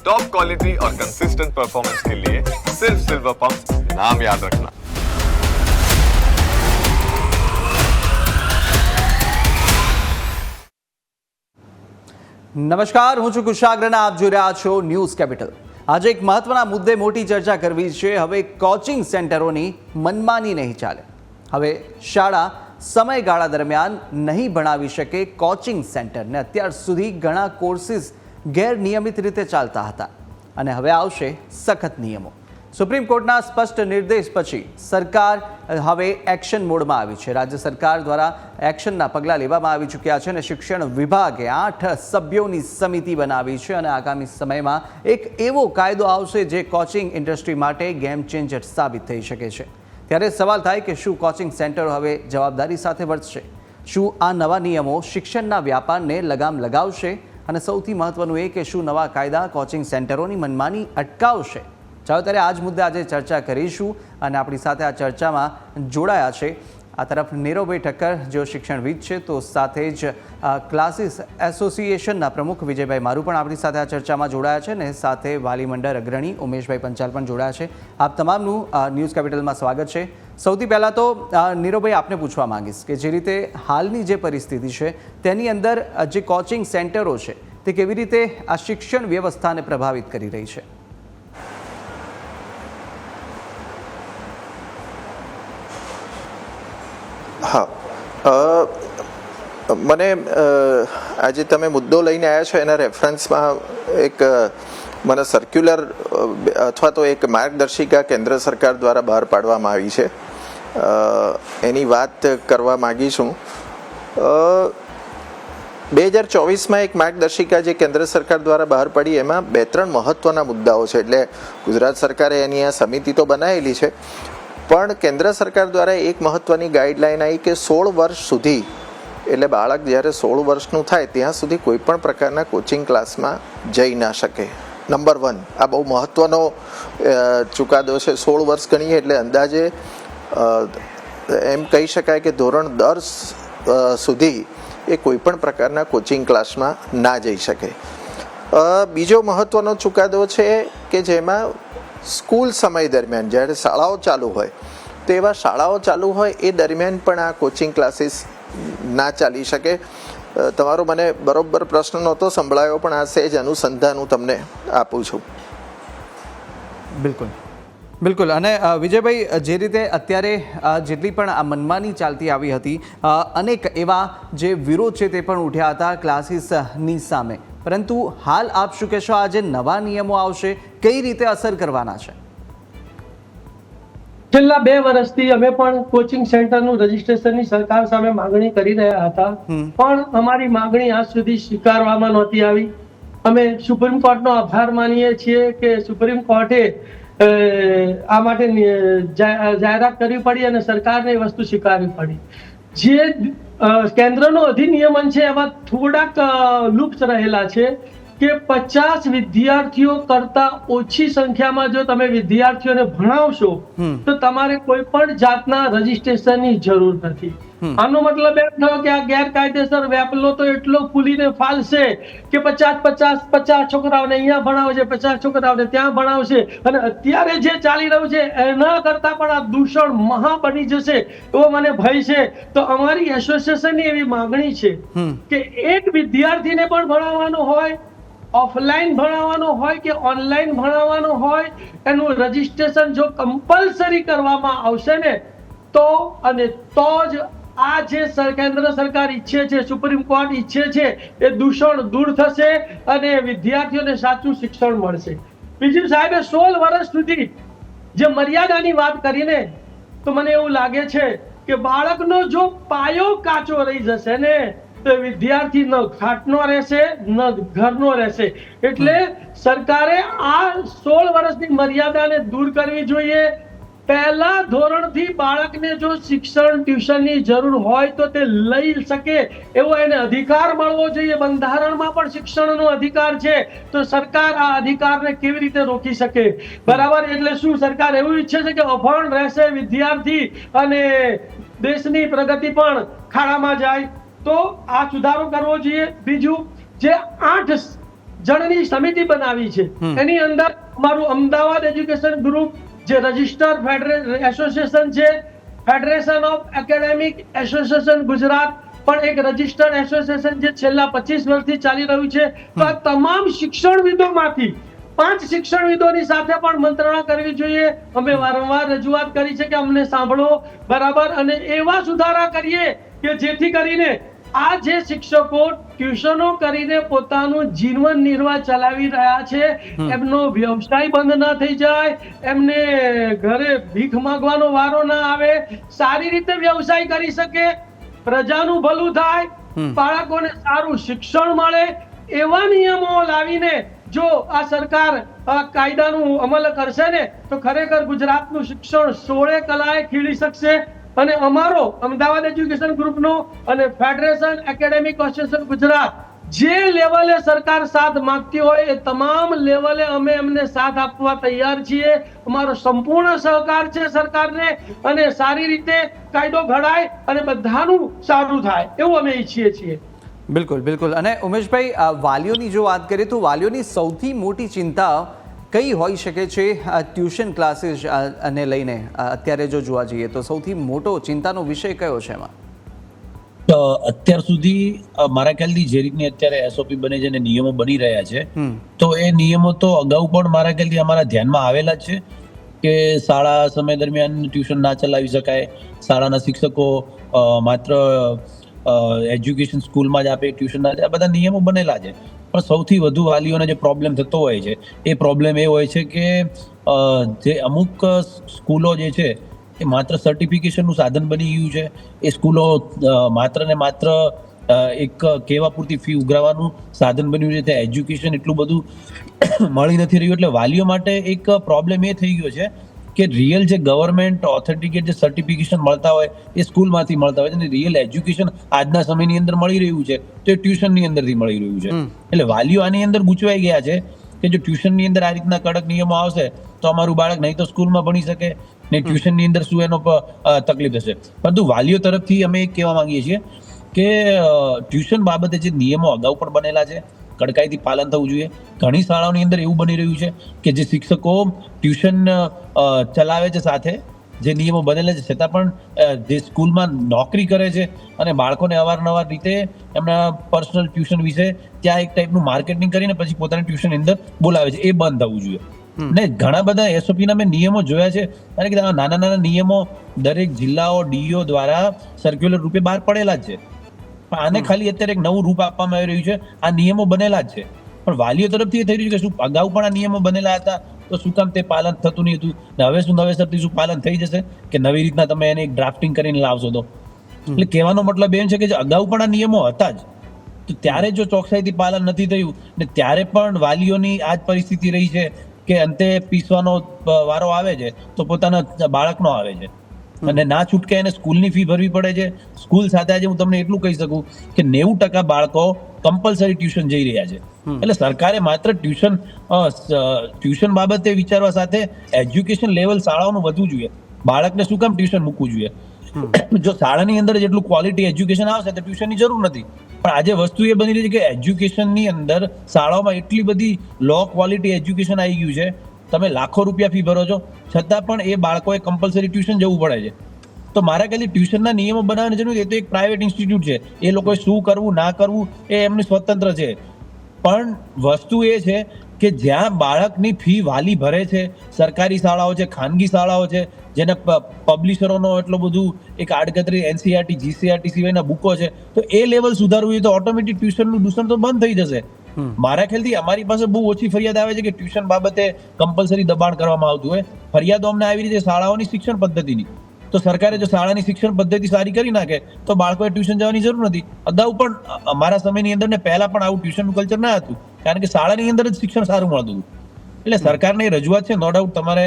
Top quality और consistent performance के लिए सिर्फ सिल्वर पंप नाम याद रखना નમસ્કાર હું છું કુશાગ્રના આપ જોઈ રહ્યા છો ન્યૂઝ કેપિટલ આજે એક મહત્વના મુદ્દે મોટી ચર્ચા કરવી છે હવે કોચિંગ સેન્ટરોની મનમાની નહીં ચાલે હવે શાળા સમયગાળા દરમિયાન નહીં ભણાવી શકે કોચિંગ સેન્ટરને અત્યાર સુધી ઘણા કોર્સિસ ગેરનિયમિત રીતે ચાલતા હતા. અને હવે આવશે સખત નિયમો. સુપ્રીમ કોર્ટના સ્પષ્ટ નિર્દેશ પછી સરકાર હવે એક્શન મોડમાં આવી છે. રાજ્ય સરકાર દ્વારા એક્શનના પગલાં લેવામાં આવી ચૂક્યા છે અને શિક્ષણ વિભાગે આઠ સભ્યોની સમિતિ બનાવી છે અને આગામી સમયમાં એક એવો કાયદો આવશે જે કોચિંગ ઇન્ડસ્ટ્રી માટે ગેમ ચેન્જર સાબિત થઈ શકે છે. ત્યારે સવાલ થાય કે શું કોચિંગ સેન્ટરો હવે જવાબદારી સાથે વર્તશે? શું આ નવા નિયમો શિક્ષણના વ્યાપારને લગામ લગાવશે? અને સૌથી મહત્વનું એ કે શું નવા કાયદા કોચિંગ સેન્ટરોની મનમાની અટકાવશે? ચાલો ત્યારે આ જ મુદ્દે આજે ચર્ચા કરીશું અને આપણી સાથે આ ચર્ચામાં જોડાયા છે આ તરફ નીરવભાઈ ઠક્કર જેઓ શિક્ષણવિદ છે, તો સાથે જ ક્લાસીસ એસોસિએશનના પ્રમુખ વિજયભાઈ મારું પણ આપણી સાથે આ ચર્ચામાં જોડાયા છે ને સાથે વાલી મંડળ અગ્રણી ઉમેશભાઈ પંચાલ પણ જોડાયા છે. આપ તમામનું ન્યૂઝ કેપિટલમાં સ્વાગત છે. સૌથી પહેલાં તો નીરવભાઈ આપને પૂછવા માંગીશ કે જે રીતે હાલની જે પરિસ્થિતિ છે, તેની અંદર જે કોચિંગ સેન્ટરો છે, તે કેવી રીતે આ શિક્ષણ વ્યવસ્થાને પ્રભાવિત કરી રહી છે? હા. મને આજે તમે મુદ્દો લઈને આવ્યા છો એના રેફરન્સમાં એક મને સર્ક્યુલર અથવા તો એક માર્ગદર્શિકા કેન્દ્ર સરકાર દ્વારા બહાર પાડવામાં આવી છે. એની વાત કરવા માગીશું બે હજાર ચોવીસમાં એક માર્ગદર્શિકા જે કેન્દ્ર સરકાર દ્વારા બહાર પડી, એમાં બે ત્રણ મહત્વના મુદ્દાઓ છે. એટલે ગુજરાત સરકારે એની આ સમિતિ તો બનાવેલી છે. પણ કેન્દ્ર સરકાર દ્વારા એક મહત્વની ગાઈડલાઈન આવી કે સોળ વર્ષ સુધી, એટલે બાળક જ્યારે સોળ વર્ષનું થાય ત્યાં સુધી કોઈ પણ પ્રકારના કોચિંગ ક્લાસમાં જઈ ના શકે. નંબર વન આ બહુ મહત્વનો ચુકાદો છે. સોળ વર્ષ ગણીએ એટલે અંદાજે એમ કહી શકાય કે ધોરણ દસ સુધી એ કોઈ પણ પ્રકારના કોચિંગ ક્લાસમાં ના જઈ શકે. બીજો મહત્વનો ચુકાદો છે કે જેમાં સ્કૂલ સમય દરમિયાન, જ્યારે શાળાઓ ચાલુ હોય તેવા શાળાઓ ચાલુ હોય એ દરમિયાન પણ આ કોચિંગ ક્લાસીસ ના ચાલી શકે. તમારો મને બરોબર પ્રશ્ન નહોતો સંભળાયો, પણ આ સહેજ અનુસંધાન હું તમને આપું છું. બિલકુલ. બિલકુલ. અને વિજયભાઈ, જે રીતે અત્યારે જેટલી પણ આ મનમાની ચાલતી આવી હતી અનેક એવા જે વિરોધ છે તે પણ ઉઠ્યા હતા ક્લાસીસની સામે. પરંતુ હાલ આપ શું કહેશો આ જે નવા નિયમો આવશે? કઈ રીતે અસર કરવાના છે? છેલ્લા બે વર્ષથી અમે પણ કોચિંગ સેન્ટરનું રજીસ્ટ્રેશનની સરકાર સામે માંગણી કરી રહ્યા હતા. પણ અમારી માંગણી આજ સુધી સ્વીકારવામાં નહોતી આવી. અમે સુપ્રીમ કોર્ટનો આભાર માનીએ છીએ કે સુપ્રીમ કોર્ટે આ માટે જાહેરાત કરવી પડી અને સરકારને એ વસ્તુ સ્વીકારવી પડી. જે કેન્દ્રનો અધિનિયમન છે એમાં થોડાક લૂપ્સ રહેલા છે. કે પચાસ વિદ્યાર્થીઓ કરતા ઓછી સંખ્યામાં જો તમે વિદ્યાર્થીઓને ભણાવશો તો તમારે કોઈ પણ જાતના રજીસ્ટ્રેશનની જરૂર નથી. આનો મતલબ એમ થયો કે આ ગેરકાયદેસર વેપલો તો એટલો ફૂલીને ફાલશે કે પચાસ પચાસ પચાસ છોકરાઓને અહીંયા ભણાવશે પચાસ છોકરાઓને ત્યાં ભણાવશે. અને અત્યારે જે ચાલી રહ્યું છે એના કરતા પણ આ દૂષણ મહા બની જશે એવો મને ભય છે. તો અમારી એસોસિએશનની એવી માંગણી છે કે એક વિદ્યાર્થીને પણ ભણાવવાનો હોય ઓફલાઈન ભણાવવાનો હોય કે ઓનલાઈન ભણાવવાનો હોય, એનું રજીસ્ટ્રેશન જો કમ્પલસરી કરવામાં આવશે ને, તો અને તો જ આ જે કેન્દ્ર સરકાર ઈચ્છે છે, સુપ્રીમ કોર્ટ ઈચ્છે છે, એ દૂષણ દૂર થશે અને વિદ્યાર્થીઓને સાચું શિક્ષણ મળશે. બીજું સાહેબે સોળ વર્ષ સુધી જે મર્યાદાની વાત કરીને તો મને એવું લાગે છે કે બાળકનો જો પાયો કાચો રહી જશે ને તો વિદ્યાર્થી ન ઘાટનો રહેશે ન ઘરનો રહેશે. એટલે સરકારે આ સોળ વર્ષની મર્યાદાને દૂર કરવી જોઈએ. પહેલા ધોરણથી બાળકને જો શિક્ષણ ટ્યુશનની જરૂર હોય તો તે લઈ શકે. એવો એને અધિકાર મળવો જોઈએ. બંધારણમાં પણ શિક્ષણનો અધિકાર છે. તો સરકાર આ અધિકારને કેવી રીતે રોકી શકે? બરાબર? એટલે શું સરકાર એવું ઈચ્છે છે કે અભણ રહેશે વિદ્યાર્થી અને દેશની પ્રગતિ પણ ખાડામાં જાય? તો આ સુધારો કરવો જોઈએ. બીજું જે આઠ જણની સમિતિ બનાવી છે એની અંદર અમારું અમદાવાદ એજ્યુકેશન ગ્રુપ જે રજિસ્ટર એસોસિએશન છે federation of academic association Gujarat પણ એક રજિસ્ટર્ડ એસોસિએશન જે છેલ્લા પચીસ વર્ષથી ચાલી રહ્યું છે. તો આ તમામ શિક્ષણવિદોમાંથી પાંચ શિક્ષણવિદોની સાથે પણ મંત્રણા કરવી જોઈએ. અમે વારંવાર રજૂઆત કરી છે કે અમને સાંભળો બરાબર અને એવા સુધારા કરીએ કે જેથી કરીને આ જે શિક્ષકો ટ્યુશનો કરીને પોતાનું જીવન નિર્વાહ ચલાવી રહ્યા છે એમનો વ્યવસાય બંધ ના થઈ જાય એમને ઘરે ભીખ માંગવાનો વારો ના આવે સારી રીતે વ્યવસાય કરી શકે પ્રજાનું ભલું થાય બાળકોને સારું શિક્ષણ મળે એવા નિયમો લાવીને જો આ સરકાર આ કાયદાનું અમલ કરશે ને તો ખરેખર ગુજરાતનું શિક્ષણ સોળે કલાએ ખીલી શકશે. અને અમારો અમદાવાદ એજ્યુકેશન ગ્રુપનો અને ફેડરેશન એકેડેમિક એસોસિએશન ગુજરાત, જે લેવલે સરકાર સાથ માંગતી હોય એ તમામ લેવલે અમે એમને સાથ આપવા તૈયાર છીએ. અમારો સંપૂર્ણ સહકાર છે સરકારને અને સારી રીતે કાયદો ઘડાય અને બધાનું સારું થાય એવું અમે ઈચ્છીએ છીએ. બિલકુલ બિલકુલ. અને ઉમેશભાઈ વાલીઓની જો વાત કરીએ તો વાલીઓની સૌથી મોટી ચિંતા કઈ હોઈ શકે છે? ટ્યુશન ક્લાસીસ અને લઈને અત્યારે જો જોવા જઈએ તો સૌથી મોટો ચિંતાનો વિષય કયો છે એમાં? અત્યાર સુધી મારા ખ્યાલથી જે રીતની અત્યારે એસઓપી બને છે અને નિયમો બની રહ્યા છે તો એ નિયમો તો અગાઉ પણ મારા ખ્યાલથી અમારા ધ્યાનમાં આવેલા છે કે શાળા સમય દરમિયાન ટ્યુશન ના ચલાવી શકાય. શાળાના શિક્ષકો માત્ર એજ્યુકેશન સ્કૂલમાં જ આપે ટ્યુશન ના આ બધા નિયમો બનેલા છે. પણ સૌથી વધુ વાલીઓને જે પ્રોબ્લેમ થતો હોય છે, એ પ્રોબ્લેમ એ હોય છે કે જે અમુક સ્કૂલો જે છે, એ માત્ર સર્ટિફિકેશનનું સાધન બની ગયું છે. એ સ્કૂલો માત્ર ને માત્ર એક કહેવા પૂરતી ફી ઉઘરાવાનું સાધન બન્યું છે, ત્યાં એજ્યુકેશન એટલું બધું મળી નથી રહ્યું. એટલે વાલીઓ માટે એક પ્રોબ્લેમ એ થઈ ગયો છે કે રિયલ જે ગવર્મેન્ટ ઓથેન્ટિકેટ જે સર્ટિફિકેશન મળતા હોય એ સ્કૂલમાંથી મળતા હોય છે અને રિયલ એજ્યુકેશન આજના સમયની અંદર મળી રહ્યું છે તો એ ટ્યુશનની અંદરથી મળી રહ્યું છે. એટલે વાલીઓ આની અંદર ગૂંચવાઈ ગયા છે કે જો ટ્યુશનની અંદર આ રીતના કડક નિયમો આવશે તો અમારું બાળક નહીં તો સ્કૂલમાં ભણી શકે ને ટ્યુશનની અંદર શું એનો તકલીફ થશે. પરંતુ વાલીઓ તરફથી અમે કહેવા માંગીએ છીએ કે ટ્યુશન બાબતે જે નિયમો અગાઉ પણ બનેલા છે કડકાઈથી પાલન થવું જોઈએ. ઘણી શાળાઓની અંદર એવું બની રહ્યું છે કે જે શિક્ષકો ટ્યુશન ચલાવે છે સાથે જે નિયમો બનેલા છે છતાં પણ જે સ્કૂલમાં નોકરી કરે છે અને બાળકોને અવારનવાર રીતે એમના પર્સનલ ટ્યુશન વિશે ત્યાં એક ટાઈપનું માર્કેટિંગ કરીને પછી પોતાની ટ્યુશન અંદર બોલાવે છે. એ બંધ થવું જોઈએ. ને ઘણા બધા એસઓપી ના મેં નિયમો જોયા છે અને કે નાના નાના નિયમો દરેક જિલ્લાઓ ડીઓ દ્વારા સર્ક્યુલર રૂપે બહાર પડેલા જ છે. પણ આને ખાલી અત્યારે એક નવું રૂપ આપવામાં આવી રહ્યું છે. આ નિયમો બનેલા જ છે. પણ વાલીઓ તરફથી એ થઈ રહ્યું છે કે શું? અગાઉ પણ આ નિયમો બનેલા હતા. તો શું કામ તે પાલન થતું નહીં હતું? ને હવે શું નવેસરથી શું પાલન થઈ જશે? કે નવી રીતના તમે એને એક ડ્રાફ્ટિંગ કરીને લાવશો તો? એટલે કહેવાનો મતલબ એમ છે કે જે અગાઉ પણ આ નિયમો હતા જ તો ત્યારે જો ચોકસાઈથી પાલન નથી થયું ને ત્યારે પણ વાલીઓની આ જ પરિસ્થિતિ રહી છે કે અંતે પીસવાનો વારો આવે છે તો પોતાના બાળકનો આવે છે. અને ના છૂટકે એને સ્કૂલની ફી ભરવી પડે છે. સ્કૂલ સાથે આજે હું તમને એટલું કહી શકું કે નેવું ટકા બાળકો કમ્પલસરી ટ્યુશન જઈ રહ્યા છે. એટલે સરકારે માત્ર ટ્યુશન ટ્યુશન બાબતે વિચારવા સાથે એજ્યુકેશન લેવલ શાળાઓનું વધવું જોઈએ. બાળકને શું કામ ટ્યુશન મૂકવું જોઈએ. જો શાળાની અંદર જેટલું ક્વોલિટી એજ્યુકેશન આવશે તો ટ્યુશનની જરૂર નથી. પણ આજે વસ્તુ એ બની રહી છે કે એજ્યુકેશનની અંદર શાળાઓમાં એટલી બધી લો ક્વોલિટી એજ્યુકેશન આવી ગયું છે તમે લાખો રૂપિયા ફી ભરો છો. છતાં પણ એ બાળકોએ કમ્પલસરી ટ્યુશન જવું પડે છે. તો મારા ખ્યાલથી ટ્યુશનના નિયમો બનાવવાની જરૂર. એ તો એક પ્રાઇવેટ ઇન્સ્ટિટ્યૂટ છે. એ લોકોએ શું કરવું, ના કરવું, એ એમને સ્વતંત્ર છે. પણ વસ્તુ એ છે કે જ્યાં બાળકની ફી વાલી ભરે છે, સરકારી શાળાઓ છે, ખાનગી શાળાઓ છે, જેને પબ્લિશરોનો એટલો બધું એક આડકતરી એનસીઆરટી જીસીઆરટી સિવાયના બુકો છે, તો એ લેવલ સુધારવું હોય તો ઓટોમેટિક ટ્યુશનનું દૂષણ તો બંધ થઈ જશે. મારા ખ્યાલથી અમારી પાસે બહુ ઓછી ફરિયાદ આવે છે કે ટ્યુશન બાબતે કમ્પલસરી દબાણ કરવામાં આવતું હોય. ફરિયાદો અમને આવી રીતે શાળાઓની શિક્ષણ પદ્ધતિની. તો સરકારે જો શાળાની શિક્ષણ પદ્ધતિ સારી કરી નાખે, તો બાળકોએ ટ્યુશન જવાની જરૂર નથી. અગાઉ પણ અમારા સમયની અંદર ને પહેલા પણ આવું ટ્યુશનનું કલ્ચર ના હતું. કારણ કે શાળાની અંદર જ શિક્ષણ સારું મળતું હતું. એટલે સરકારને રજૂઆત છે નો ડાઉટ તમારે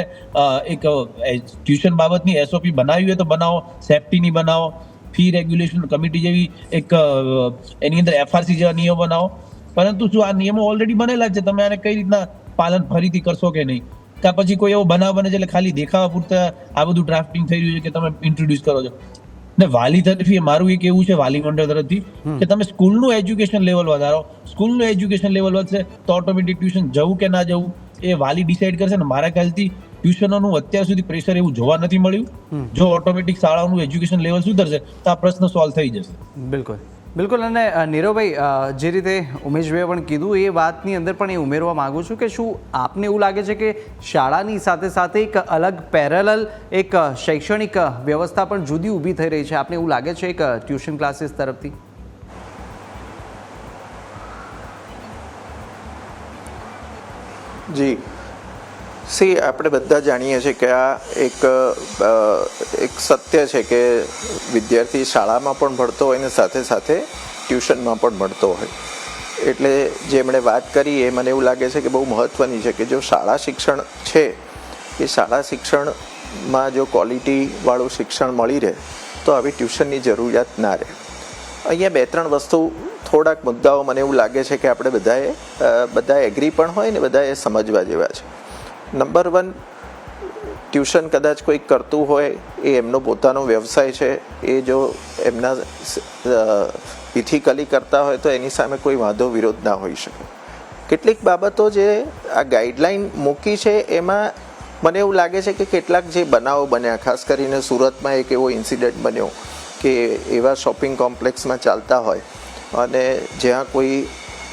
એક ટ્યુશન બાબતની એસઓપી બનાવી હોય તો બનાવો સેફટીની બનાવો ફી રેગ્યુલેશન કમિટી જેવી એક એની અંદર એફઆરસી જેવા નિયમો બનાવો. પરંતુ શું આ નિયમો ઓલરેડી બનેલા છે તમે આને કઈ રીતના પાલન ફરીથી કરશો કે નહીં? કાં પછી કોઈ એવો બનાવ બને છે એટલે ખાલી દેખાવા પૂરતા આ બધું ડ્રાફ્ટિંગ થઈ રહ્યું છે કે તમે ઇન્ટ્રોડ્યુસ કરો છો? ને વાલી તરફથી મારું એક એવું છે વાલી મંડળ તરફથી કે તમે સ્કૂલનું એજ્યુકેશન લેવલ વધારો. સ્કૂલનું એજ્યુકેશન લેવલ વધશે તો ઓટોમેટિક ટ્યુશન જવું કે ના જવું એ વાલી ડિસાઈડ કરશે ને મારા ખ્યાલથી ટ્યુશનોનું અત્યાર સુધી પ્રેશર એવું જોવા નથી મળ્યું. જો ઓટોમેટિક શાળાઓનું એજ્યુકેશન લેવલ સુધરશે તો આ પ્રશ્ન સોલ્વ થઈ જશે. બિલકુલ. બિલકુલ, અને નીરવભાઈ જે રીતે ઉમેશભાઈએ પણ કીધું, એ વાતની અંદર પણ એ ઉમેરવા માગું છું કે શું આપને એવું લાગે છે કે શાળાની સાથે સાથે એક અલગ પેરેલલ એક શૈક્ષણિક વ્યવસ્થા પણ જુદી ઊભી થઈ રહી છે? આપને એવું લાગે છે એક ટ્યુશન ક્લાસીસ તરફથી? જી. સી આપણે બધા જાણીએ છીએ કે આ એક એક સત્ય છે કે વિદ્યાર્થી શાળામાં પણ ભણતો હોય ને સાથે સાથે ટ્યુશનમાં પણ ભણતો હોય. એટલે જે એમણે વાત કરી, એ મને એવું લાગે છે કે બહુ મહત્ત્વની છે કે જો શાળા શિક્ષણ છે, એ શાળા શિક્ષણમાં જો ક્વોલિટીવાળું શિક્ષણ મળી રહે, તો આવી ટ્યુશનની જરૂરિયાત ના રહે. અહીંયા બે ત્રણ વસ્તુ, થોડાક મુદ્દાઓ મને એવું લાગે છે કે આપણે બધાએ બધા એગ્રી પણ હોય ને બધાએ સમજવા જેવા છે. નંબર વન ટ્યુશન કદાચ કોઈ કરતું હોય, એ એમનો પોતાનો વ્યવસાય છે. એ જો એમના ઇથિકલી કરતા હોય તો એની સામે કોઈ વાંધો, વિરોધ ના હોઈ શકે. કેટલીક બાબતો જે આ ગાઈડલાઈન મૂકી છે, એમાં મને એવું લાગે છે કે કેટલાક જે બનાવો બન્યા, ખાસ કરીને સુરતમાં એક એવો ઇન્સિડન્ટ બન્યો કે એવા શોપિંગ કોમ્પ્લેક્સમાં ચાલતા હોય અને જ્યાં કોઈ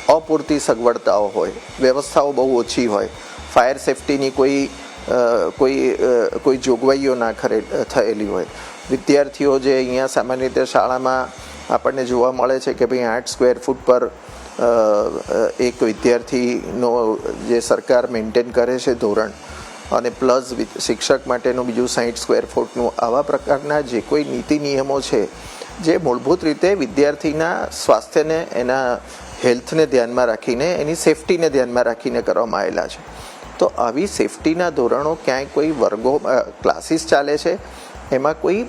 અપૂરતી સગવડતાઓ હોય, વ્યવસ્થાઓ બહુ ઓછી હોય ફાયર સેફટીની કોઈ કોઈ કોઈ જોગવાઈઓ ના ખરે, થયેલી હોય. વિદ્યાર્થીઓ જે અહીંયા સામાન્ય રીતે શાળામાં આપણને જોવા મળે છે કે ભાઈ આઠ સ્ક્વેર ફૂટ પર એક વિદ્યાર્થીનો જે સરકાર મેન્ટેન કરે છે ધોરણ અને પ્લસ શિક્ષક માટેનું બીજું સાહીઠ સ્ક્વેર ફૂટનું આવા પ્રકારના જે કોઈ નીતિ નિયમો છે, જે મૂળભૂત રીતે વિદ્યાર્થીના સ્વાસ્થ્યને, એના હેલ્થને ધ્યાનમાં રાખીને, એની સેફટીને ધ્યાનમાં રાખીને કરવામાં આવેલા છે. તો આવી સેફટીના ધોરણો ક્યાંય કોઈ વર્ગો ક્લાસીસ ચાલે છે? એમાં કોઈ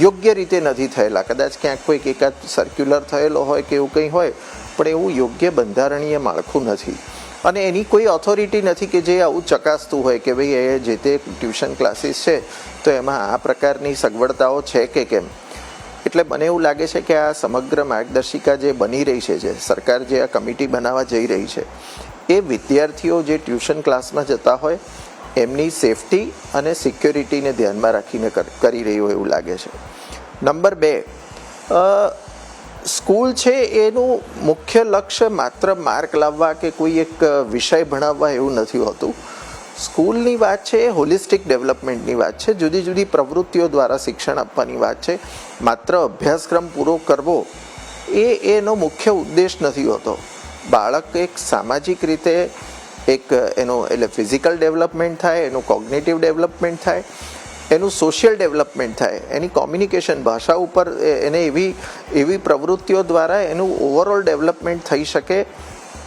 યોગ્ય રીતે નથી થયેલા. કદાચ ક્યાંક કોઈક એકાદ સર્ક્યુલર થયેલો હોય કે એવું કંઈ હોય, પણ એવું યોગ્ય બંધારણીય માળખું નથી. અને એની કોઈ ઓથોરિટી નથી કે જે આવું ચકાસતું હોય કે ભાઈ એ જે તે ટ્યુશન ક્લાસીસ છે, તો એમાં આ પ્રકારની સગવડતાઓ છે કે કેમ? એટલે મને એવું લાગે છે કે આ સમગ્ર માર્ગદર્શિકા જે બની રહી છે, જે સરકાર જે આ કમિટી બનાવવા જઈ રહી છે એ વિદ્યાર્થીઓ જે ટ્યુશન ક્લાસમાં જતા હોય, એમની સેફટી અને સિક્યોરિટીને ધ્યાનમાં રાખીને કરી રહી હોય એવું લાગે છે. નંબર બે સ્કૂલ છે એનું મુખ્ય લક્ષ્ય માત્ર માર્ક લાવવા કે કોઈ એક વિષય ભણાવવા એવું નથી હોતું. સ્કૂલની વાત છે એ હોલિસ્ટિક ડેવલપમેન્ટની વાત છે, જુદી જુદી પ્રવૃત્તિઓ દ્વારા શિક્ષણ આપવાની વાત છે, માત્ર અભ્યાસક્રમ પૂરો કરવો એ એનો મુખ્ય ઉદ્દેશ નથી હોતો. બાળક એક સામાજિક રીતે એક એનું, એટલે ફિઝિકલ ડેવલપમેન્ટ થાય, એનું કોગ્નેટિવ ડેવલપમેન્ટ થાય, એનું સોશિયલ ડેવલપમેન્ટ થાય, એની કોમ્યુનિકેશન ભાષા ઉપર એને એવી એવી પ્રવૃત્તિઓ દ્વારા એનું ઓવરઓલ ડેવલપમેન્ટ થઈ શકે.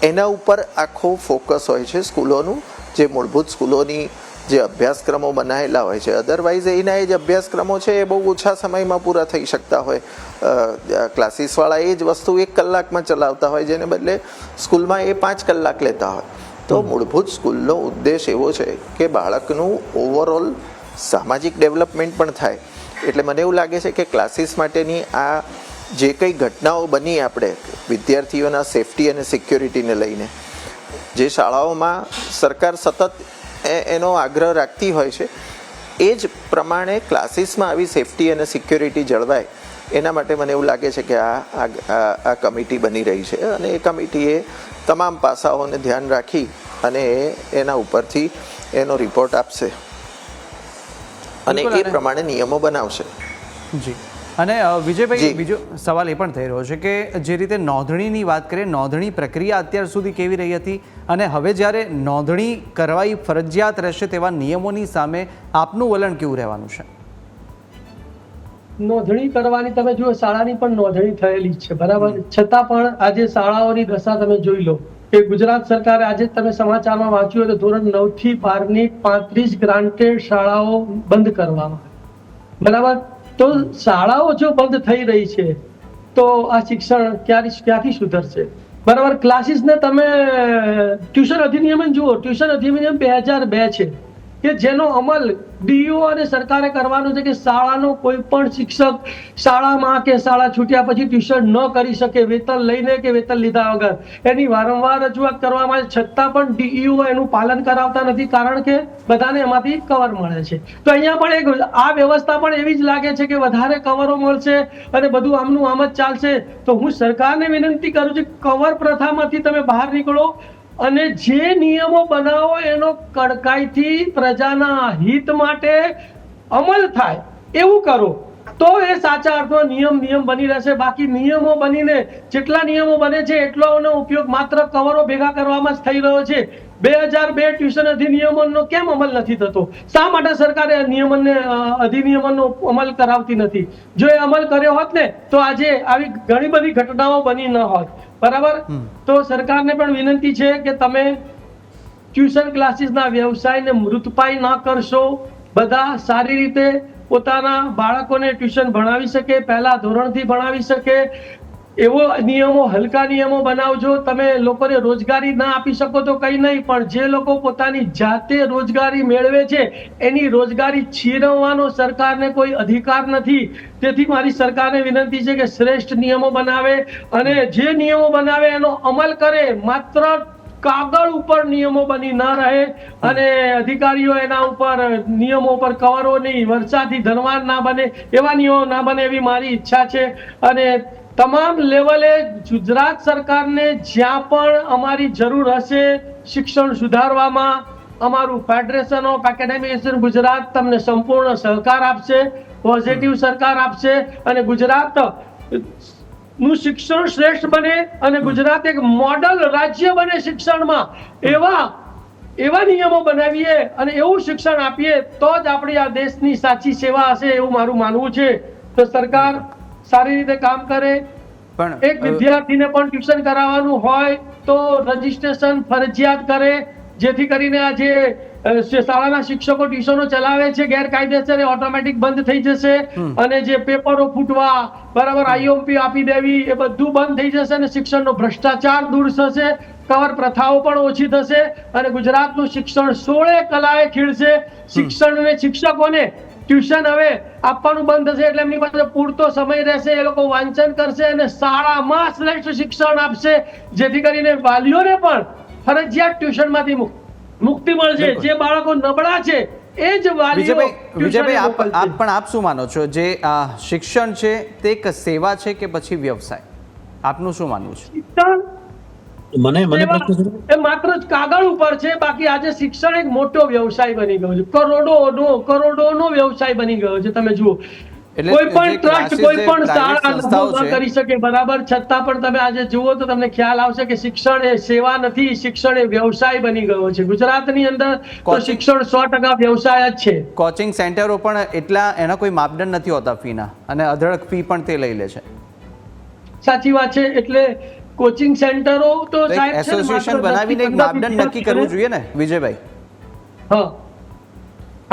એના ઉપર આખો ફોકસ હોય છે સ્કૂલોનું, જે મૂળભૂત સ્કૂલોની જે અભ્યાસક્રમો બનાવેલા હોય છે. અધરવાઇઝ એના એ જ અભ્યાસક્રમો છે એ બહુ ઓછા સમયમાં પૂરા થઈ શકતા હોય. ક્લાસીસવાળા એ જ વસ્તુ એક કલાકમાં ચલાવતા હોય જેને બદલે સ્કૂલમાં એ પાંચ કલાક લેતા હોય. તો મૂળભૂત સ્કૂલનો ઉદ્દેશ એવો છે કે બાળકનું ઓવરઓલ સામાજિક ડેવલપમેન્ટ પણ થાય. એટલે મને એવું લાગે છે કે ક્લાસીસ માટેની આ જે કંઈ ઘટનાઓ બની આપણે વિદ્યાર્થીઓના સેફટી અને સિક્યોરિટીને લઈને જે શાળાઓમાં સરકાર સતત એનો આગ્રહ રાખતી હોય છે. એ જ પ્રમાણે ક્લાસીસમાં આવી સેફટી અને સિક્યોરિટી જળવાય. એના માટે મને એવું લાગે છે કે આ આ- કમિટી બની રહી છે અને એ કમિટીએ તમામ પાસાઓને ધ્યાન રાખી અને એના ઉપરથી એનો રિપોર્ટ આપશે. અને એ પ્રમાણે નિયમો બનાવશે. જી. અને વિજયભાઈ બીજો સવાલ એ પણ થઈ રહ્યો છે કે જે રીતે નોંધણીની વાત કરીએ નોંધણી પ્રક્રિયા અત્યાર સુધી કેવી રહી હતી? અને હવે જ્યારે નોંધણી કરવાઈ ફરજિયાત રહેશે તેવા નિયમોની સામે આપનું વલણ કેવું રહેવાનું છે? નોંધણી કરવાની તમે જુઓ શાળાની પણ નોંધણી થયેલી છે બરાબર? છતાં પણ આજે શાળાઓની દશા તમે જોઈ લો કે ગુજરાત સરકારે આજે જ તમે સમાચારમાં વાંચ્યું હોય તો ધોરણ નવથી બારની પાંત્રીસ ગ્રાન્ટેડ શાળાઓ બંધ કરવામાં બરાબર? તો શાળાઓ જો બંધ થઈ રહી છે, તો આ શિક્ષણ ક્યારે ક્યાંથી સુધરશે? બરાબર ક્લાસીસને તમે ટ્યુશન અધિનિયમ જુઓ ટ્યુશન અધિનિયમ બે હજાર બે છે. કે જેનો અમલ ડીઓ અને સરકારે કરવાનો છે કે શાળાનો કોઈ પણ શિક્ષક શાળામાં કે શાળા છૂટ્યા પછી ટ્યુશન ન કરી શકે, વેતન લઈને કે વેતન લીધા વગર. એની વારંવાર રજૂઆત કરવામાં આવે છતાં પણ ડીઈઓ એનું પાલન કરાવતા નથી કારણ કે બધાને એમાંથી કવર મળે છે. તો અહીંયા પણ એક આ વ્યવસ્થા પણ એવી જ લાગે છે કે વધારે કવરો મળશે અને બધું આમનું આમ જ ચાલશે. તો હું સરકારને વિનંતી કરું છું કવર પ્રથામાંથી તમે બહાર નીકળો. અને જે નિયમો બનાવો એનો કડકાઈથી પ્રજાના હિત માટે અમલ થાય, એવું કરો. તો એ સાચા અર્થમાં નિયમ નિયમ બની રહેશે. બાકી નિયમો બનીને જેટલા નિયમો બને છે, એટલોનો ઉપયોગ માત્ર કવરો ભેગા કરવામાં જ થઈ રહ્યો છે. બે હજાર બે ટ્યુશન અધિનિયમનનો કેમ અમલ નથી થતો? શા માટે સરકારે નિયમનને અધિનિયમનનો અધિનિયમનો અમલ કરાવતી નથી? જો એ અમલ કર્યો હોત ને, તો આજે આવી ઘણી બધી ઘટનાઓ બની ન હોત. બરાબર? તો સરકારને પણ વિનંતી છે કે તમે ટ્યુશન ક્લાસીસના વ્યવસાયને મૃતપાય ના કરશો. બધા સારી રીતે પોતાના બાળકોને ટ્યુશન ભણાવી શકે પહેલા ધોરણથી ભણાવી શકે. એવો નિયમો, હલકા નિયમો બનાવજો. તમે લોકોને રોજગારી ના આપી શકો તો કઈ નહીં, પણ જે લોકો પોતાની જાતે રોજગારી મેળવે છે, એની રોજગારી છીનવવાનો સરકારને કોઈ અધિકાર નથી. તેથી મારી સરકારને વિનંતી છે કે શ્રેષ્ઠ નિયમો બનાવે અને જે નિયમો બનાવે એનો અમલ કરે. માત્ર કાગળ ઉપર નિયમો બની ન રહે અને અધિકારીઓ એના ઉપર નિયમો પર કવરો નહીં વરસાદથી ધનવાન ના બને, એવા નિયમો ના બને એવી મારી ઈચ્છા છે. અને તમામ લેવલે ગુજરાત સરકારને જ્યાં પણ અમારી જરૂર હશે શિક્ષણ સુધારવામાં અમારું ફેડરેશન ઓફ એકેડેમિક ગુજરાત તમને સંપૂર્ણ સહકાર આપશે પોઝિટિવ સરકાર આપશે અને ગુજરાતનું શિક્ષણ શ્રેષ્ઠ બને અને ગુજરાત એક મોડલ રાજ્ય બને શિક્ષણમાં. એવા એવા નિયમો બનાવીએ અને એવું શિક્ષણ આપીએ તો જ આપણી આ દેશની સાચી સેવા હશે એવું મારું માનવું છે. તો સરકાર સારી રીતે કામ કરે. પણ એક વિદ્યાર્થીને પણ ટ્યુશન કરાવવાનું હોય તો રજીસ્ટ્રેશન ફરજિયાત કરે. જેથી કરીને આ જે શાળાના શિક્ષકો ટ્યુશનો ચલાવે છે ગેરકાયદેસર એ ઓટોમેટિક બંધ થઈ જશે. અને જે પેપરો ફૂટવા બરાબર આઈઓપી આપી દેવી એ બધું બંધ થઈ જશે અને શિક્ષણનો ભ્રષ્ટાચાર દૂર થશે. કવર પ્રથાઓ પણ ઓછી થશે અને ગુજરાતનું શિક્ષણ સોળે કલાએ ખીળશે શિક્ષણ અને શિક્ષકોને ટ્યુશન હવે આપવાનું બંધ થશે એટલે એમની પાસે પૂરતો સમય રહેશે એ લોકો વાંચન કરશે અને શાળામાં શ્રેષ્ઠ શિક્ષણ આપશે જેથી કરીને વાલીઓને પણ ફરજિયાત ટ્યુશનમાંથી મુક- મુક્તિ મળશે. જે બાળકો નબળા છે એ જ વાલીઓ વિજયભાઈ આપ આપ પણ આપ શું માનો છો? જે આ શિક્ષણ છે તે એક સેવા છે કે પછી વ્યવસાય? આપનું શું માનવું છે? શિક્ષણ મને મને પ્રશ્ન એ માત્ર જ કાગળ ઉપર છે બાકી આજે શિક્ષણ એક મોટો વ્યવસાય બની ગયો છે. કરોડોનો કરોડોનો વ્યવસાય બની ગયો છે તમે જુઓ. કોઈ પણ ટ્રસ્ટ કોઈ પણ શાળા. કરી શકે બરાબર? છતાં પણ તમે આજે જુઓ તો તમને ખ્યાલ આવશે કે શિક્ષણ એ સેવા નથી શિક્ષણ એ વ્યવસાય બની ગયો છે. ગુજરાતની અંદર તો શિક્ષણ સો ટકા વ્યવસાય જ છે. કોચિંગ સેન્ટરો પણ એટલા એના કોઈ માપદંડ નથી હોતા ફીના અને અઢળક ફી પણ તે લઈ લે છે. સાચી વાત છે એટલે કોચિંગ સેન્ટરો તો સાહેબ એસોસિએશન બનાવીને એક 10 થી 15 માપદંડ નક્કી કરવું જોઈએ ને વિજયભાઈ? હા.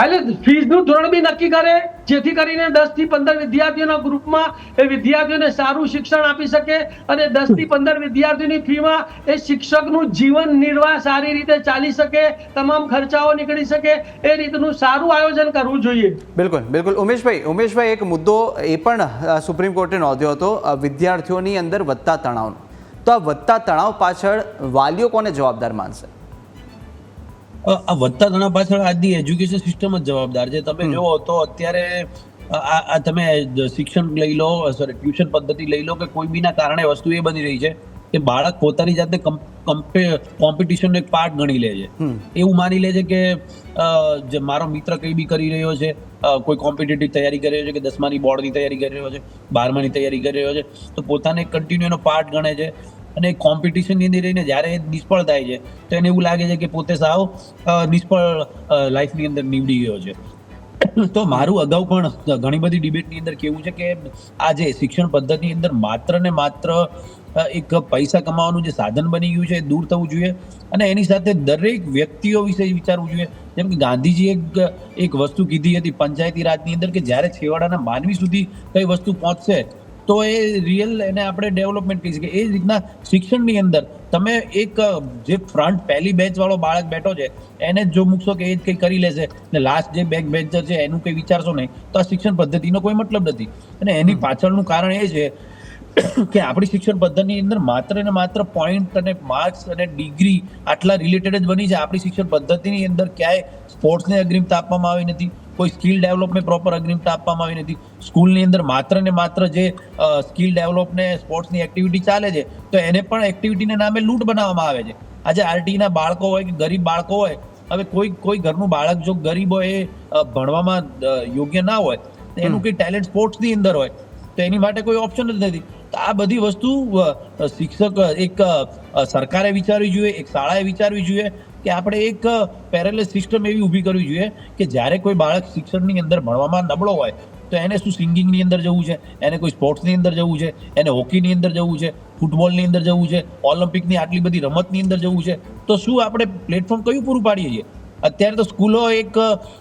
એટલે ફીસનું ધોરણ બી નક્કી કરે જેથી કરીને દસથી પંદર વિદ્યાર્થીઓના ગ્રુપમાં એ વિદ્યાર્થીઓને સારું શિક્ષણ આપી શકે અને દસથી પંદર વિદ્યાર્થીઓની ફીમાં એ શિક્ષકનું જીવન નિર્વાહ સારી રીતે ચાલી શકે તમામ ખર્ચાઓ નીકળી શકે એ રીતનું સારું આયોજન કરવું જોઈએ. બિલકુલ બિલકુલ. ઉમેશભાઈ ઉમેશભાઈ એક મુદ્દો એ પણ સુપ્રીમ કોર્ટે નોંધ્યો હતો વિદ્યાર્થીઓની અંદર વધતા તણાવનો. તો આ વધતા તણાવ પાછળ વાલીઓ કોને જવાબદાર માનશે? આ વધતા તણાવ પાછળ આજની એજ્યુકેશન સિસ્ટમ જ જવાબદાર છે. તમે જુઓ તો અત્યારે આ તમે શિક્ષણ લઈ લો સોરી ટ્યુશન પદ્ધતિ લઈ લો કે કોઈ બીના કારણે વસ્તુ એ બની રહી છે કે બાળક પોતાની જાતને કોમ્પિટિશનનો એક પાર્ટ ગણી લે છે. એવું માની લે છે કે જે મારો મિત્ર કઈ બી કરી રહ્યો છે કોઈ કોમ્પિટિટિવ તૈયારી કરી રહ્યો છે કે દસમાની બોર્ડની તૈયારી કરી રહ્યો છે બારમાની તૈયારી કરી રહ્યો છે તો પોતાને કન્ટિન્યુ એનો પાર્ટ ગણે છે. અને કોમ્પિટિશનની અંદર રહીને જ્યારે નિષ્ફળ થાય છે, તો એને એવું લાગે છે કે પોતે સાવ નિષ્ફળ લાઈફની અંદર નીવડી ગયો છે. તો મારું અગાઉ પણ ઘણી બધી ડિબેટની અંદર કેવું છે કે આ જે શિક્ષણ પદ્ધતિની અંદર માત્ર ને માત્ર એક પૈસા કમાવાનું જે સાધન બની ગયું છે એ દૂર થવું જોઈએ અને એની સાથે દરેક વ્યક્તિઓ વિશે વિચારવું જોઈએ. જેમ કે ગાંધીજી એક એક વસ્તુ કીધી હતી પંચાયતી રાજની અંદર કે જ્યારે છેવાડાના માનવી સુધી કઈ વસ્તુ પહોંચશે તો એ રિયલ એને આપણે ડેવલપમેન્ટ કહી શકીએ. એ રીતના શિક્ષણની અંદર તમે એક જે ફ્રન્ટ પહેલી બેચવાળો વાળો બાળક બેઠો છે એને જ જો મૂકશો કે એ જ કંઈ કરી લેશે ને લાસ્ટ જે બેક બેન્ચર છે એનું કંઈ વિચારશો નહીં તો આ શિક્ષણ પદ્ધતિનો કોઈ મતલબ નથી. અને એની પાછળનું કારણ એ છે કે આપણી શિક્ષણ પદ્ધતિની અંદર માત્ર ને માત્ર પોઈન્ટ અને માર્ક્સ અને ડિગ્રી આટલા રિલેટેડ જ બની છે આપણી શિક્ષણ પદ્ધતિની અંદર ક્યાંય સ્પોર્ટ્સને અગ્રિમતા આપવામાં આવી નથી. કોઈ સ્કિલ ડેવલપને પ્રોપર અગ્રિમતા આપવામાં આવી નથી. સ્કૂલની અંદર માત્ર ને માત્ર જે સ્કિલ ડેવલપને સ્પોર્ટ્સની એક્ટિવિટી ચાલે છે તો એને પણ એક્ટિવિટીના નામે લૂંટ બનાવવામાં આવે છે. આજે આરટીના બાળકો હોય કે ગરીબ બાળકો હોય હવે કોઈ કોઈ ઘરનું બાળક જો ગરીબ હોય એ ભણવામાં યોગ્ય ના હોય તો એનું કોઈ ટેલેન્ટ સ્પોર્ટ્સની અંદર હોય તો એની માટે કોઈ ઓપ્શન જ નથી. તો આ બધી વસ્તુ શિક્ષક એક સરકારે વિચારવી જોઈએ એક શાળાએ વિચારવી જોઈએ કે આપણે એક પેરેલલ સિસ્ટમ એવી ઊભી કરવી જોઈએ કે જ્યારે કોઈ બાળક શિક્ષણની અંદર ભણવામાં નબળો હોય, તો એને શું સિંગિંગની અંદર જવું છે, એને કોઈ સ્પોર્ટ્સની અંદર જવું છે, એને હોકીની અંદર જવું છે ફૂટબોલની અંદર જવું છે ઓલિમ્પિકની આટલી બધી રમતની અંદર જવું છે, તો શું આપણે પ્લેટફોર્મ કયું પૂરું પાડીએ છીએ? અત્યારે તો સ્કૂલો એક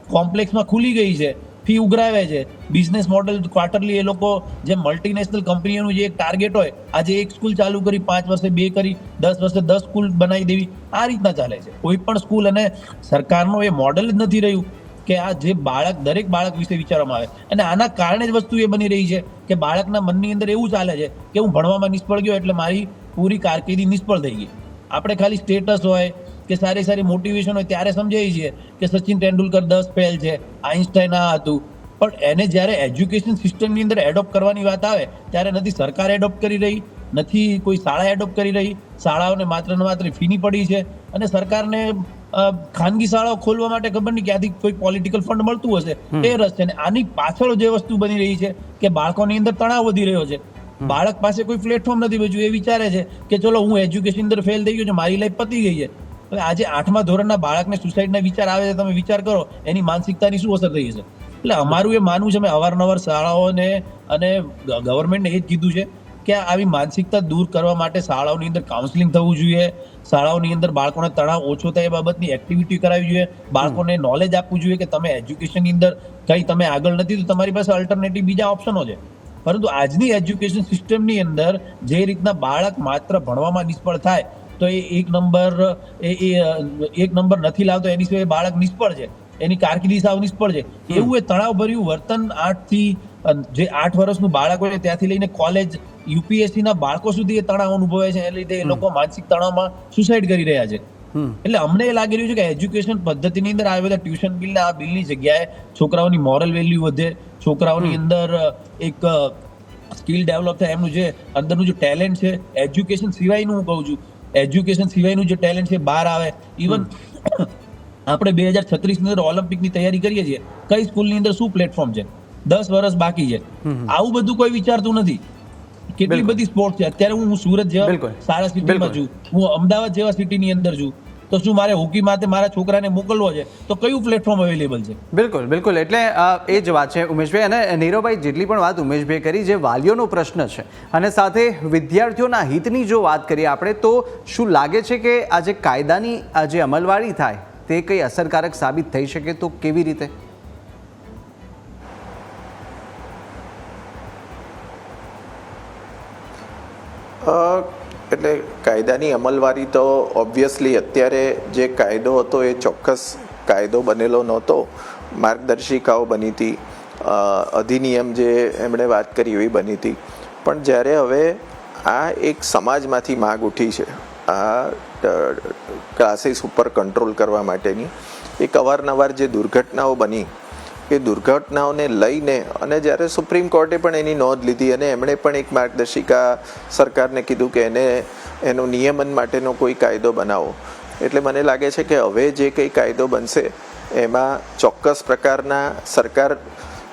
કોમ્પ્લેક્સમાં ખુલી ગઈ છે ફી ઉઘરાવે છે. બિઝનેસ મોડેલ ક્વાર્ટરલી એ લોકો જે મલ્ટીનેશનલ કંપનીઓનું જે એક ટાર્ગેટ હોય, આજે એક સ્કૂલ ચાલુ કરી, પાંચ વર્ષે બે કરી, દસ વર્ષે દસ સ્કૂલ બનાવી દેવી, આ રીતના ચાલે છે. કોઈ પણ સ્કૂલ અને સરકારનું એ મોડેલ જ નથી રહ્યું કે આ જે બાળક, દરેક બાળક વિશે વિચારવામાં આવે. અને આના કારણે જ વસ્તુ એ બની રહી છે કે બાળકના મનની અંદર એવું ચાલે છે કે હું ભણવામાં નિષ્ફળ ગયો એટલે મારી પૂરી કારકિર્દી નિષ્ફળ થઈ ગઈ. આપણે ખાલી સ્ટેટસ હોય કે સારી સારી મોટિવેશન હોય ત્યારે સમજાય છીએ કે સચિન તેંડુલકર દસ ફેલ છે આઇન્સ્ટાઈન આ હતું. પણ એને જ્યારે એજ્યુકેશન સિસ્ટમની અંદર એડોપ્ટ કરવાની વાત આવે ત્યારે નથી સરકાર એડોપ્ટ કરી રહી નથી કોઈ શાળા એડોપ્ટ કરી રહી શાળાઓને માત્ર ને માત્ર ફીની પડી છે અને સરકારને ખાનગી શાળાઓ ખોલવા માટે ખબર નહીં ક્યાંથી કોઈ પોલિટિકલ ફંડ મળતું હશે. એ રસ છે અને આની પાછળ જે વસ્તુ બની રહી છે કે બાળકોની અંદર તણાવ વધી રહ્યો છે. બાળક પાસે કોઈ પ્લેટફોર્મ નથી બચ્યું એ વિચારે છે કે ચલો હું એજ્યુકેશન અંદર ફેલ થઈ ગયો છે મારી લાઈફ પતી ગઈ છે. હવે આજે આઠમા ધોરણના બાળકને સુસાઇડના વિચાર આવે છે, તમે વિચાર કરો, એની માનસિકતાની શું અસર થઈ હશે? એટલે અમારું એ માનવું છે, અમે અવારનવાર શાળાઓને અને ગવર્મેન્ટને એ જ કીધું છે કે આવી માનસિકતા દૂર કરવા માટે શાળાઓની અંદર કાઉન્સેલિંગ થવું જોઈએ, શાળાઓની અંદર બાળકોને તણાવ ઓછો થાય એ બાબતની એક્ટિવિટી કરાવવી જોઈએ, બાળકોને નોલેજ આપવું જોઈએ કે તમે એજ્યુકેશનની અંદર કંઈ તમે આગળ નથી, તો તમારી પાસે અલ્ટરનેટિવ બીજા ઓપ્શનો છે. પરંતુ આજની એજ્યુકેશન સિસ્ટમની અંદર જે રીતના બાળક માત્ર ભણવામાં નિષ્ફળ થાય તો એ એક નંબર એ એક નંબર નથી લાવતો એની સિવાય બાળક નિષ્ફળ છે. એની કારકિર્દી સાવ નિષ્ફળ છે. એવું એ તણાવભર્યું વર્તન આઠથી જે આઠ વર્ષનું બાળક હોય ત્યાંથી લઈને કોલેજ યુપીએસસી ના બાળકો સુધી એ તણાવ અનુભવે છે. એ લીધે એ લોકો માનસિક તણાવમાં સુસાઇડ કરી રહ્યા છે. એટલે અમને એ લાગી રહ્યું છે કે એજ્યુકેશન પદ્ધતિની અંદર આ બધા ટ્યુશન બિલના આ બિલની જગ્યાએ છોકરાઓની મોરલ વેલ્યુ વધે. છોકરાઓની અંદર એક સ્કિલ ડેવલપ થાય. એમનું જે અંદરનું જે ટેલેન્ટ છે એજ્યુકેશન સિવાયનું હું કહું છું. એજ્યુકેશન સિવાયનું જે ટેલેન્ટ છે બહાર આવે. ઇવન આપણે બે હજાર છત્રીસની અંદર ઓલિમ્પિકની તૈયારી કરીએ છીએ કઈ સ્કૂલની અંદર શું પ્લેટફોર્મ છે? દસ વર્ષ બાકી છે. આવું બધું કોઈ વિચારતું નથી. કેટલી બધી સ્પોર્ટ છે. અત્યારે હું સુરત જેવા સારા સિટીમાં. છું. હું અમદાવાદ જેવા સિટીની અંદર છું. તો શું મારે હોકી માટે મારા છોકરાને મોકલવો છે? તો કયું પ્લેટફોર્મ અવેલેબલ છે? બિલકુલ બિલકુલ. એટલે એ જ વાત છે ઉમેશભાઈ. અને નીરવભાઈ જેટલી પણ વાત ઉમેશભાઈ કરી જે વાલીઓનો પ્રશ્ન છે અને સાથે વિદ્યાર્થીઓના હિતની જો વાત કરીએ આપણે તો શું લાગે છે કે આ જે કાયદાની આ જે અમલવારી થાય તે કંઈ અસરકારક સાબિત થઈ શકે? તો કેવી રીતે? અ, એટલે કાયદાની અમલવારી તો ઓબ્વિયસલી અત્યારે જે કાયદો હતો એ ચોક્કસ કાયદો બનેલો નહોતો. માર્ગદર્શિકાઓ બની હતી. અધિનિયમ જે એમણે વાત કરી એવી બની હતી. પણ જ્યારે હવે આ એક સમાજમાંથી માગ ઉઠી છે, આ ક્લાસીસ ઉપર કંટ્રોલ કરવા માટેની, એક અવારનવાર જે દુર્ઘટનાઓ બની એ દુર્ઘટનાઓને લઈને અને જ્યારે સુપ્રીમ કોર્ટે પણ એની નોંધ લીધી અને એમણે પણ એક માર્ગદર્શિકા સરકારને કીધું કે એને એનું નિયમન માટેનો કોઈ કાયદો બનાવો. એટલે મને લાગે છે કે હવે જે કંઈ કાયદો બનશે, એમાં ચોક્કસ પ્રકારના સરકાર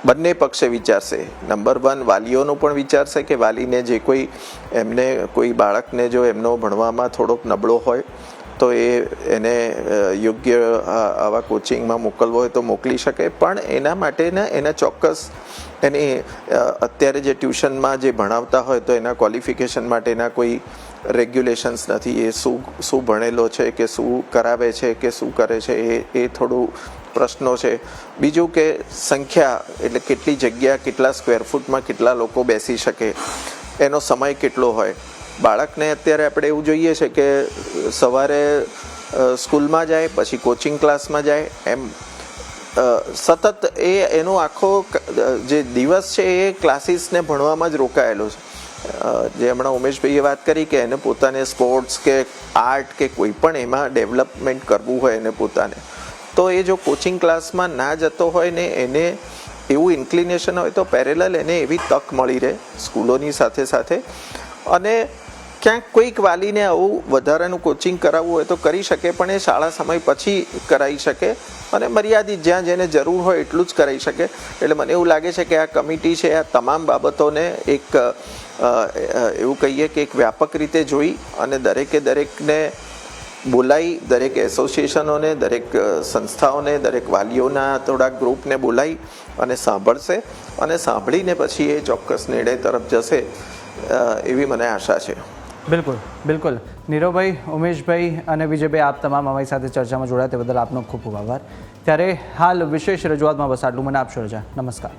બંને પક્ષે વિચારશે. નંબર વન વાલીઓનું પણ વિચારશે કે વાલીને જે કોઈ એમને કોઈ બાળકને જો એમનો ભણવામાં થોડોક નબળો હોય તો એ એને યોગ્ય આવા કોચિંગમાં મોકલવો હોય તો મોકલી શકે. પણ એના માટેના એના ચોક્કસ એની અત્યારે જે ટ્યુશનમાં જે ભણાવતા હોય તો એના ક્વોલિફિકેશન માટેના કોઈ રેગ્યુલેશન્સ નથી. એ શું શું ભણેલો છે કે શું કરાવે છે કે શું કરે છે એ એ થોડું પ્રશ્નો છે. બીજું કે સંખ્યા, એટલે કેટલી જગ્યા, કેટલા સ્ક્વેર ફૂટમાં કેટલા લોકો બેસી શકે, એનો સમય કેટલો હોય. બાળકને અત્યારે આપણે એવું જોઈએ છે કે સવારે સ્કૂલમાં જાય, પછી કોચિંગ ક્લાસમાં જાય, એમ સતત એ એનો આખો જે દિવસ છે એ ક્લાસીસને ભણવામાં જ રોકાયેલો છે. જે હમણાં ઉમેશભાઈએ વાત કરી કે એને પોતાને સ્પોર્ટ્સ કે આર્ટ કે કોઈ પણ એમાં ડેવલપમેન્ટ કરવું હોય એને પોતાને. તો એ જો કોચિંગ ક્લાસમાં ના જતો હોય ને એને એવું ઇન્ક્લિનેશન હોય તો પેરેલલ એને એવી તક મળી રહે સ્કૂલોની સાથે સાથે. અને ક્યાંક કોઈક વાલીને આવું વધારાનું કોચિંગ કરાવવું હોય તો કરી શકે, પણ એ શાળા સમય પછી કરાવી શકે અને મર્યાદિત જ્યાં જેને જરૂર હોય એટલું જ કરાવી શકે. એટલે મને એવું લાગે છે કે આ કમિટી છે, આ તમામ બાબતોને એક એવું કહીએ કે એક વ્યાપક રીતે જોઈ અને દરેકે દરેકને બોલાવી દરેક એસોસિએશનોને, દરેક સંસ્થાઓને, દરેક વાલીઓના થોડાક ગ્રુપને બોલાવી અને સાંભળશે અને સાંભળીને પછી એ ચોક્કસ નિર્ણય તરફ જશે એવી મને આશા છે. બિલકુલ બિલકુલ. નીરવભાઈ, ઉમેશભાઈ અને વિજયભાઈ, આપ તમામ અમારી સાથે ચર્ચામાં જોડાયા, તે બદલ આપનો ખૂબ ખૂબ આભાર. ત્યારે હાલ વિશેષ રજૂઆતમાં બસ આટલું. મને આપશો રજા. નમસ્કાર.